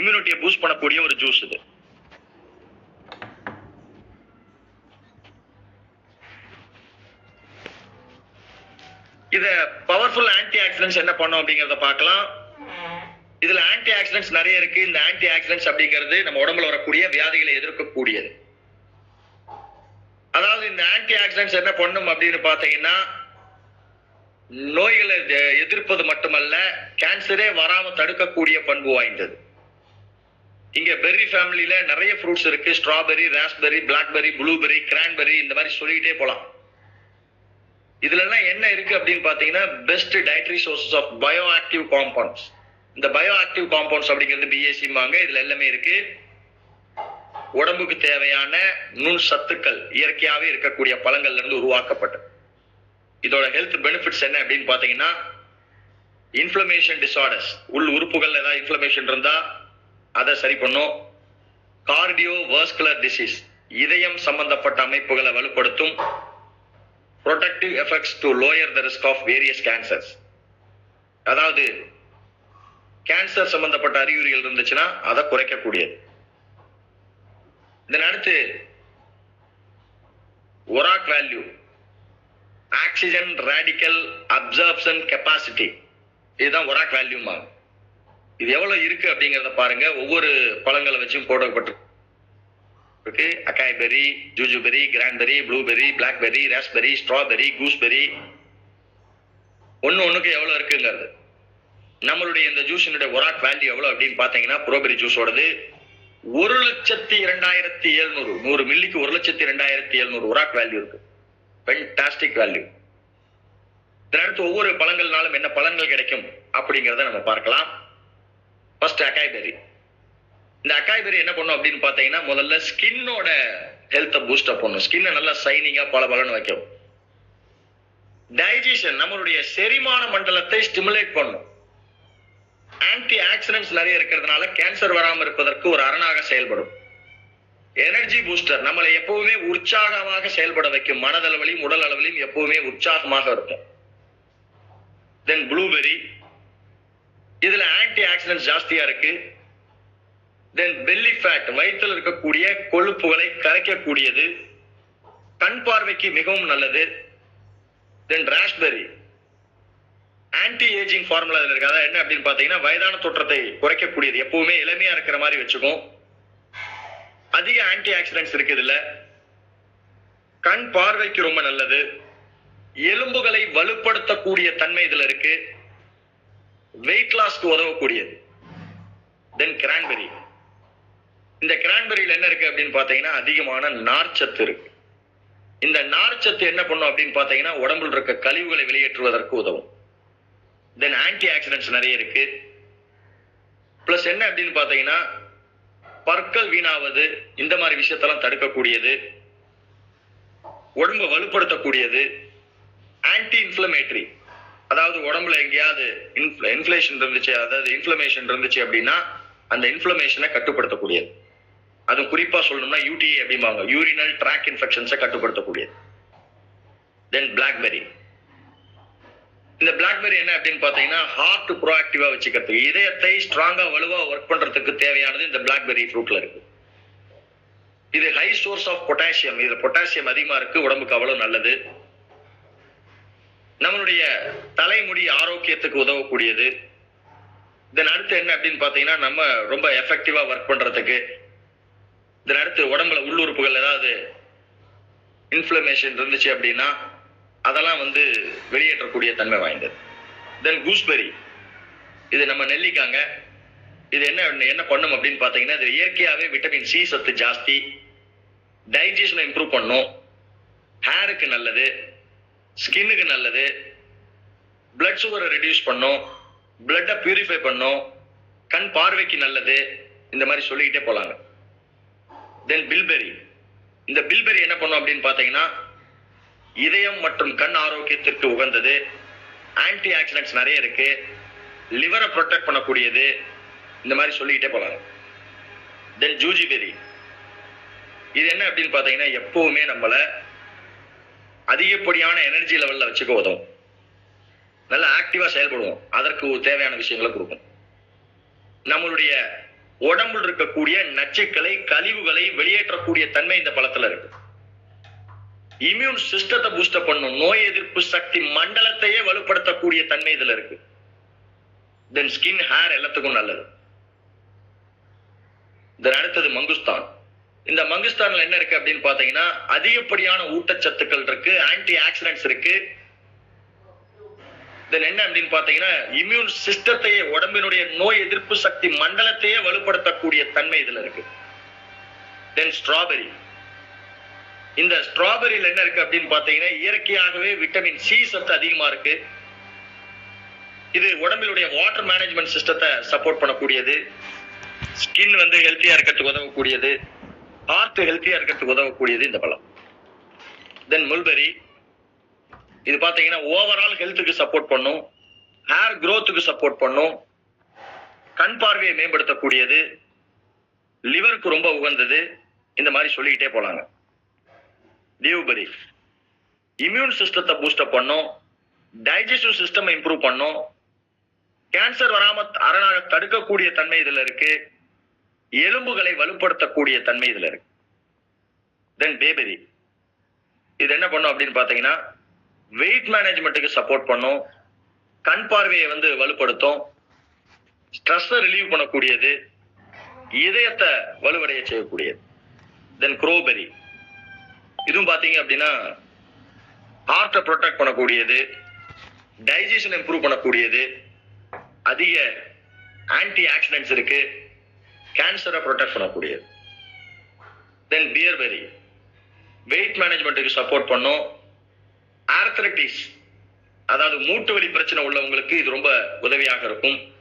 இம்யூனிட்டியை boost பண்ணக்கூடிய ஒரு juice இது. இத பவர்ஃபுல் ஆன்டி ஆக்சிடென்ட்ஸ் என்ன பண்ணும் அப்படிங்கறத பார்க்கலாம். இதுல ஆன்டி ஆக்சிடென்ட்ஸ் நிறைய இருக்கு. இந்த ஆன்டி ஆக்சிடென்ட்ஸ் அப்படிங்கிறது நம்ம உடம்புல வரக்கூடிய வியாதிகளை எதிர்க்கக்கூடியது. அதாவது இந்த ஆன்டி ஆக்சிடென்ட்ஸ் என்ன பண்ணும் அப்படின்னு பாத்தீங்கன்னா நோய்களை எதிர்ப்பது மட்டுமல்ல கேன்சரே வராம தடுக்கக்கூடிய பண்பு வாய்ந்தது. இங்க பெர்ரி ஃபேமிலியில நிறைய ஃப்ரூட்ஸ் இருக்கு. Strawberry raspberry blackberry blueberry cranberry இந்த மாதிரி சொல்லிக்கிட்டே போலாம். இதுல எல்லாம் என்ன இருக்கு அப்படின்னு பாத்தீங்கன்னா best dietary sources of bio active compounds இந்த பயோ ஆக்டிவ் காம்பவுண்ட்ஸ் அப்படிங்கிறது பிஎஸ்சிம்பாங்க இதுல எல்லாமே இருக்கு. உடம்புக்கு தேவையான நுண் சத்துக்கள் இயற்கையாவே இருக்கக்கூடிய பழங்கள்ல இருந்து உருவாக்கப்பட்டது. இதோட ஹெல்த் பெனிஃபிட்ஸ் என்ன அப்படின்னு பாத்தீங்கன்னா இன்ஃப்ளமேஷன் டிசார்டர்ஸ் உள் உறுப்புகள் ஏதாவது இன்ஃப்ளமேஷன் இருந்தா அதை சரி பண்ணும். கார்டியோ வாஸ்குலர் டிசீஸ் இதயம் சம்பந்தப்பட்ட அமைப்புகளை வலுப்படுத்தும். Protective effects to lower the risk of various cancers அதாவது கேன்சர் சம்பந்தப்பட்ட அறிகுறிகள் இருந்துச்சுன்னா அதை குறைக்கக்கூடியது. இதன் அடுத்து ORAC value oxygen radical absorption capacity இதுதான் ஒராக் வேல்யூ இது எவ்வளவு இருக்கு அப்படிங்கறத பாருங்க. ஒவ்வொரு பழங்களை வச்சும் போடப்பட்டிருக்கு. Acai berry acai berry ஜூஜுபெரி cranberry blueberry blackberry raspberry strawberry gooseberry ஒன்னு ஒண்ணுக்கு எவ்வளவு இருக்குங்கிறது. நம்மளுடைய இந்த ஜூஸினுடைய ஒராட் வேல்யூ எவ்வளவு அப்படின்னு பாத்தீங்கன்னா ப்ரோபெரி ஜூஸோடது ஒரு லட்சத்தி இரண்டாயிரத்தி எழுநூறு நூறு மில்லிக்கு ஒரு லட்சத்தி இரண்டாயிரத்தி எழுநூறு ஒராட் வேல்யூ இருக்கு. ஃபென்டாஸ்டிக் வேல்யூ இதனடுத்து ஒவ்வொரு பழங்கள்னாலும் என்ன பலன்கள் கிடைக்கும் அப்படிங்கிறத நம்ம பார்க்கலாம். ஃபர்ஸ்ட் அகாய்பெரி இந்த அக்காய்பெரி என்ன பண்ணும் அப்படின்னு பார்த்தீங்கன்னா முதல்ல ஸ்கின்னோட ஹெல்த்தை பூஸ்ட் அப் பண்ணும் ஸ்கின்னை நல்லா சைனிங்காக பல பலன்னு வைக்கும். டைஜஷன் நம்மளுடைய செரிமான மண்டலத்தை ஸ்டிமுலேட் பண்ணும். ஆன்டி ஆக்சிடென்ட்ஸ் நிறைய இருக்கிறதுனால கேன்சர் வராமல் இருப்பதற்கு ஒரு அரணாக செயல்படும். எனர்ஜி பூஸ்டர் நம்மளை எப்பவுமே உற்சாகமாக செயல்பட வைக்கும். மனதளவிலையும் உடல் அளவிலையும் எப்பவுமே உற்சாகமாக இருக்கும். தென் ப்ளூபெரி இதுல ஆன்டி ஆக்சிடென்ட் ஜாஸ்தியா இருக்கு. தென் பெல்லி ஃபேட் வயிற்றில் இருக்கக்கூடிய கொழுப்புகளை கரைக்கக்கூடியது. கண் பார்வைக்கு மிகவும் நல்லது. Then raspberry anti ageing formula இதுல இருக்கு. அதாவது என்ன அப்படின்னு பாத்தீங்கன்னா வயதான தோற்றத்தை குறைக்கக்கூடியது. எப்பவுமே இளமையா இருக்கிற மாதிரி வச்சுக்கும். அதிக ஆன்டி ஆக்சிடென்ட்ஸ் இருக்குது இல்லை கண் பார்வைக்கு ரொம்ப நல்லது. எலும்புகளை வலுப்படுத்தக்கூடிய தன்மை இதுல இருக்கு. வெயிட் லாஸ்க்கு உதவக்கூடியது. தென் கிரான்பெரி இந்த கிரான்பெரியில் என்ன இருக்கு அப்படின்னு பார்த்தீங்கன்னா அதிகமான நார்ச்சத்து இருக்கு. இந்த நார்ச்சத்து என்ன பண்ணும் அப்படின்னு பார்த்தீங்கன்னா உடம்புல இருக்க கழிவுகளை வெளியேற்றுவதற்கு உதவும். தென் ஆன்டி ஆக்சிடென்ட்ஸ் நிறைய இருக்கு. பிளஸ் என்ன அப்படின்னு பார்த்தீங்கன்னா பற்கள் வீணாவது இந்த மாதிரி விஷயத்தெல்லாம் தடுக்கக்கூடியது. உடம்பை வலுப்படுத்தக்கூடியது. ஆன்டி இன்ஃப்ளமேட்டரி அதாவது உடம்புல எங்கேயாவது இன்ஃப்ளேஷன் இருந்துச்சு அதாவது இன்ஃப்ளமேஷன் இருந்துச்சு அப்படின்னா அந்த இன்ஃப்ளமேஷனை கட்டுப்படுத்தக்கூடியது. அது குறிப்பா சொல்லணும்னா யூடிஐ அப்படிம்பாங்க. யூரினல் ட்ராக் இன்ஃபெக்ஷன்ஸை கட்டுப்படுத்தக்கூடியது. தென் பிளாக்பெரி இந்த பிளாக்பெரி என்ன அப்படின்னு பாத்தீங்கன்னா ஹார்ட் ப்ரோஆக்டிவா வச்சுக்கிறதுக்கு இதயத்தை ஸ்ட்ராங்கா வலுவா ஒர்க் பண்றதுக்கு தேவையானது இந்த பிளாக்பெரி ஃப்ரூட்ல இருக்கு. இது ஹை சோர்ஸ் ஆஃப் பொட்டாசியம் இதுல பொட்டாசியம் அதிகமா இருக்கு உடம்புக்கு அவ்வளவு நல்லது. நம்மளுடைய தலைமுடி ஆரோக்கியத்துக்கு உதவக்கூடியது. இதன் அடுத்து என்ன அப்படின்னு பாத்தீங்கன்னா நம்ம ரொம்ப எஃபெக்டிவா ஒர்க் பண்றதுக்கு. இதன் அடுத்து உடம்புல உள்ளுறுப்புகள் ஏதாவது இன்ஃப்ளமேஷன் இருந்துச்சு அப்படின்னா அதெல்லாம் வந்து வெளியேற்றக்கூடிய தன்மை வாய்ந்தது. தென் கூஸ்பெரி இது நம்ம நெல்லிக்காங்க. இது என்ன என்ன பண்ணும் அப்படின்னு பாத்தீங்கன்னா இது இயற்கையாவே விட்டமின் சி சத்து ஜாஸ்தி. டைஜஷனை இம்ப்ரூவ் பண்ணும். ஹேருக்கு நல்லது. ஸ்கின்னுக்கு நல்லது. பிளட் சுகரை ரெடியூஸ் பண்ணும். பிளட்டை பியூரிஃபை பண்ணும். கண் பார்வைக்கு நல்லது. இந்த மாதிரி சொல்லிக்கிட்டே போலாங்க. தென் பில்பெரி இந்த பில்பெரி என்ன பண்ணும் அப்படின்னு பார்த்தீங்கன்னா இதயம் மற்றும் கண் ஆரோக்கியத்திற்கு உகந்தது. ஆன்டி ஆக்சிடென்ட்ஸ் நிறைய இருக்கு. லிவரை ப்ரொடெக்ட் பண்ணக்கூடியது. இந்த மாதிரி சொல்லிக்கிட்டே போலாங்க. தென் ஜூஜிபெரி இது என்ன அப்படின்னு பார்த்தீங்கன்னா எப்பவுமே நம்மளை அதிகப்படியான எனர்ஜி லெவல்ல வச்சுக்க உதவும். நல்லா ஆக்டிவா செயல்படுவோம். அதற்கு தேவையான விஷயங்களை கொடுக்கும் நம்மளுடைய உடம்புல இருக்கக்கூடிய நச்சுக்களை கழிவுகளை வெளியேற்றக்கூடிய தன்மை இந்த பழத்துல இருக்கு. இம்யூன் சிஸ்டத்தை பூஸ்டப் பண்ணும். நோய் எதிர்ப்பு சக்தி மண்டலத்தையே வலுப்படுத்தக்கூடிய தன்மை இதுல இருக்கு. தென் ஸ்கின் ஹேர் எல்லாத்துக்கும் நல்லது. தென் அடுத்தது மங்குஸ்தான். இந்த மங்குஸ்தான்ல என்ன இருக்கு அப்படின்னு பாத்தீங்கன்னா அதிகப்படியான ஊட்டச்சத்துக்கள் இருக்கு ஆன்டி ஆக்சிடென்ட்ஸ் இருக்கு. இதில் என்ன அப்படின்னு பாத்தீங்கன்னா இம்யூன் சிஸ்டத்தையே உடம்பினுடைய நோய் எதிர்ப்பு சக்தி மண்டலத்தையே வலுப்படுத்தக்கூடிய தன்மை இதுல இருக்கு. தென் ஸ்ட்ராபெரி இந்த ஸ்ட்ராபெரியில் என்ன இருக்கு அப்படின்னு பாத்தீங்கன்னா இயற்கையாகவே விட்டமின் சி சத்து அதிகமா இருக்கு. இது உடம்பினுடைய வாட்டர் மேனேஜ்மெண்ட் சிஸ்டத்தை சப்போர்ட் பண்ணக்கூடியது. ஸ்கின் வந்து ஹெல்த்தியா இருக்கிறதுக்கு உதவக்கூடியது. ஹார்ட் ஹெல்த்தியா இருக்கிறதுக்கு உதவக்கூடியது இந்த பழம். தென் முல்பெரி இது பாத்தீங்கன்னா ஓவரால் ஹெல்த்துக்கு சப்போர்ட் பண்ணும். ஹேர் க்ரோத்துக்கு சப்போர்ட் பண்ணும். கண் பார்வையை மேம்படுத்தக்கூடியது. லிவருக்கு ரொம்ப உகந்தது. இந்த மாதிரி சொல்லிக்கிட்டே போலாங்க. டியூபெரி இம்யூன் சிஸ்டத்தை பூஸ்டப் பண்ணும். டைஜஸ்டிவ் சிஸ்டம் இம்ப்ரூவ் பண்ணும். கேன்சர் வராம அரணாக தடுக்கக்கூடிய தன்மை இதுல இருக்கு. எலும்புகளை வலுப்படுத்தக்கூடிய தன்மை இதுல இருக்கு. தென் பேபெரி இது என்ன பண்ணும் அப்படின்னு பாத்தீங்கன்னா வெயிட் மேனேஜ்மெண்ட்டுக்கு சப்போர்ட் பண்ணும் கண் பார்வையை வந்து வலுப்படுத்தும் ஸ்ட்ரெஸ்ஸை ரிலீவ் பண்ணக்கூடியது இதயத்தை வலுவடைய செய்யக்கூடியது. தென் குரோபெரி இதுவும் பாத்தீங்க அப்படின்னா ஹார்ட்டை ப்ரொடெக்ட் பண்ணக்கூடியது டைஜஷன் இம்ப்ரூவ் பண்ணக்கூடியது அதிக ஆன்டி ஆக்சிடென்ட்ஸ் இருக்கு கேன்சரை ப்ரொடெக்ட் பண்ணக்கூடியது. தென் பியர்பெரி வெயிட் மேனேஜ்மெண்ட்டுக்கு சப்போர்ட் பண்ணும். ஆர்த்ரட்டிஸ் அதாவது மூட்டு வலி பிரச்சனை உள்ளவங்களுக்கு இது ரொம்ப உதவியாக இருக்கும்.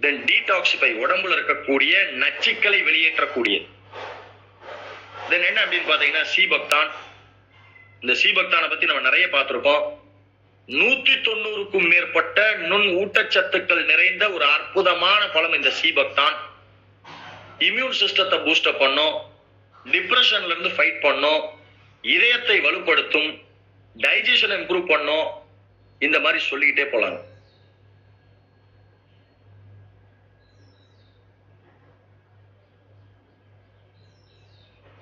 தென் டீடாக்சிஃபை உடம்புல இருக்கக்கூடிய நச்சுக்களை வெளியேற்றக்கூடியது. தென் என்ன அப்படின்னு பார்த்தீங்கன்னா சீபக்தான். இந்த சீபக்தானை பத்தி நம்ம நிறைய பார்த்துருக்கோம். நூத்தி தொண்ணூறுக்கும் மேற்பட்ட நுண் ஊட்டச்சத்துக்கள் நிறைந்த ஒரு அற்புதமான பழம் இந்த சீபக்தான். இம்யூன் சிஸ்டத்தை பூஸ்டப் பண்ணும். டிப்ரெஷன்ல இருந்து ஃபைட் பண்ணும். இதயத்தை வலுப்படுத்தும். டைஜஷன் இம்ப்ரூவ் பண்ணும். இந்த மாதிரி சொல்லிக்கிட்டே போலாங்க.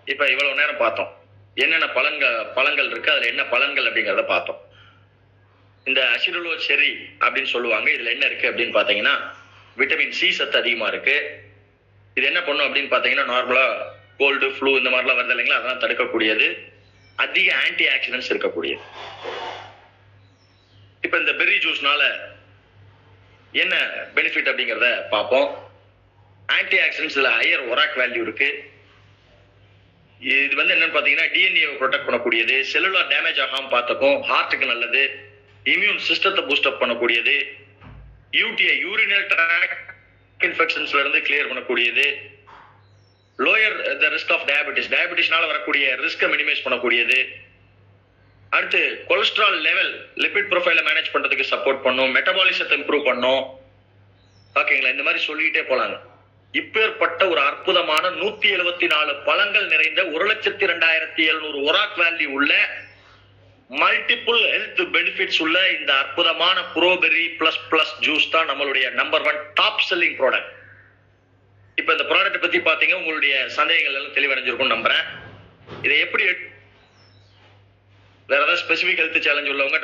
இப்ப இவ்வளவு நேரம் பார்த்தோம். என்னென்ன பழங்கள் பழங்கள் இருக்கு அதுல என்ன பலன்கள் அப்படிங்கறத பார்த்தோம். இந்த அசிடுலோ செரி அப்படின்னு சொல்லுவாங்க. இதுல என்ன இருக்கு அப்படின்னு பாத்தீங்கன்னா விட்டமின் சி சத்து அதிகமா இருக்கு. இது என்ன பண்ணும் அப்படின்னு பாத்தீங்கன்னா நார்மலா கோல்டு ஃப்ளூ இந்த மாதிரிலாம் வருது இல்லைங்களா? அதெல்லாம் தடுக்கக்கூடியது. அதிக ஆன்டி ஆக்சிடென்ட்ஸ் இருக்கக்கூடியது. இப்ப இந்த பெர்ரி ஜூஸ்னால என்ன பெனிஃபிட் அப்படிங்கிறத பார்ப்போம். ஆன்டி ஆக்சிடென்ட்ஸ்ல ஹையர் ஒராக் வேல்யூ இருக்கு. இது வந்து என்னன்னு பாத்தீங்கன்னா டிஎன்ஏ ப்ரொடெக்ட் பண்ணக்கூடியது. செல்லுலார் டேமேஜ் ஆகாம பார்த்துக்கும். ஹார்ட்டுக்கு நல்லது. இம்யூன் சிஸ்டத்தை பூஸ்டப் பண்ணக்கூடியது. யூடிஐ யூரினல் ட்ராக் இன்ஃபெக்ஷன்ஸ்ல இருந்து கிளியர் பண்ணக்கூடியது. Lower the risk of diabetes டயபெட்டிஸ்னால வரக்கூடிய ரிஸ்கை மினிமைஸ் பண்ணக்கூடியது. அடுத்து கொலஸ்ட்ரால் லெவல் லிபிட் ப்ரொஃபைல மேனேஜ் பண்றதுக்கு சப்போர்ட் பண்ணும். மெட்டபாலிசத்தை இம்ப்ரூவ் பண்ணும். ஓகேங்களா இந்த மாதிரி சொல்லிக்கிட்டே போலாங்க. இப்பேற்பட்ட ஒரு அற்புதமான நூத்தி எழுபத்தி நாலு பழங்கள் நிறைந்த ஒரு லட்சத்தி ரெண்டாயிரத்தி எழுநூறு ஒராக் வேல்யூ உள்ள மல்டிபிள் ஹெல்த் பெனிஃபிட்ஸ் உள்ள இந்த அற்புதமான ப்ரோபெரி பிளஸ் பிளஸ் ஜூஸ் தான் நம்மளுடைய number one top selling product இப்ப இந்த ப்ராடக்ட் பத்தி பாத்தீங்க உங்களுடைய சந்தேகங்கள் எல்லாம் தெளிவடைஞ்சிருக்கும் நம்புறேன். இதை எப்படி வேற ஏதாவது ஸ்பெசிபிக் ஹெல்த் சேலஞ்ச் உள்ளவங்க